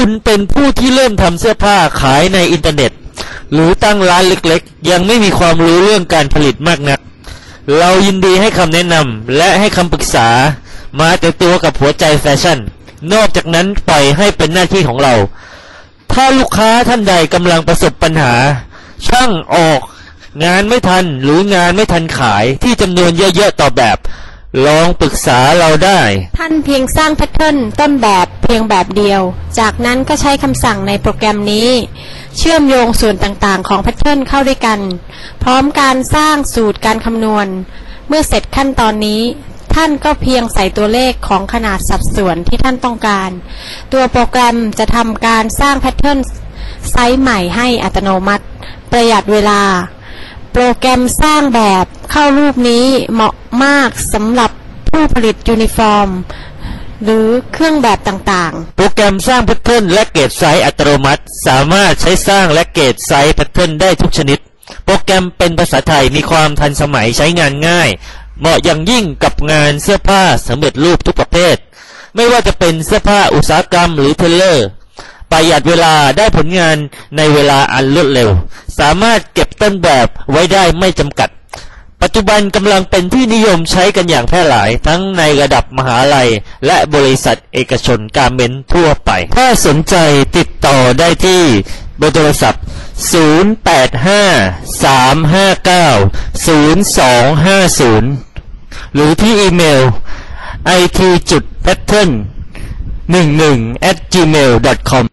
คุณเป็นผู้ที่เริ่มทำเสื้อผ้าขายในอินเทอร์เน็ต หรือตั้งร้านเล็กๆ ยังไม่มีความรู้เรื่องการผลิตมากนัก เรายินดีให้คำแนะนำและให้คำปรึกษามาแต่ตัวกับหัวใจแฟชั่น นอกจากนั้นปล่อยให้เป็นหน้าที่ของเรา ถ้าลูกค้าท่านใดกำลังประสบปัญหา ช่างออก งานไม่ทันหรืองานไม่ทันขายที่จำนวนเยอะๆต่อแบบลองปรึกษาเราได้ ท่านเพียงสร้างแพทเทิร์นต้นแบบ พียงแบบเดียว จากนั้นก็ใช้คำสั่งในโปรแกรมนี้ เชื่อมโยงส่วนต่างๆ ของแพทเทิร์นเข้าด้วยกัน พร้อมการสร้างสูตรการคำนวณ เมื่อเสร็จขั้นตอนนี้ ท่านก็เพียงใส่ตัวเลขของขนาดสัดส่วนที่ท่านต้องการ ตัวโปรแกรมจะทำการสร้างแพทเทิร์นไซส์ใหม่ให้อัตโนมัติ ประหยัดเวลา โปรแกรมสร้างแบบเข้ารูปนี้เหมาะมากสำหรับผู้ผลิตยูนิฟอร์ม หรือเครื่องแบบต่างๆ โปรแกรมสร้างแพทเทิร์นและเกรดไซส์อัตโนมัติ สามารถใช้สร้างและเกรดไซส์แพทเทิร์นได้ทุกชนิด โปรแกรมเป็นภาษาไทยมีความทันสมัยใช้งานง่าย เหมาะอย่างยิ่งกับงานเสื้อผ้าสำเร็จรูปทุกประเภท ไม่ว่าจะเป็นเสื้อผ้าอุตสาหกรรมหรือเทเลอร์ประหยัดเวลาได้ผลงานในเวลาอันรวดเร็ว สามารถเก็บต้นแบบไว้ได้ไม่จำกัด ปัจจุบันกำลังเป็นที่นิยมใช้กันอย่างแพร่หลาย ทั้งในระดับมหาลัย และบริษัทเอกชนการเมนทั่วไป ถ้าสนใจติดต่อได้ที่เบอร์โทรศัพท์ 085-359-0250 หรือที่อีเมล it pattern 11 at gmail com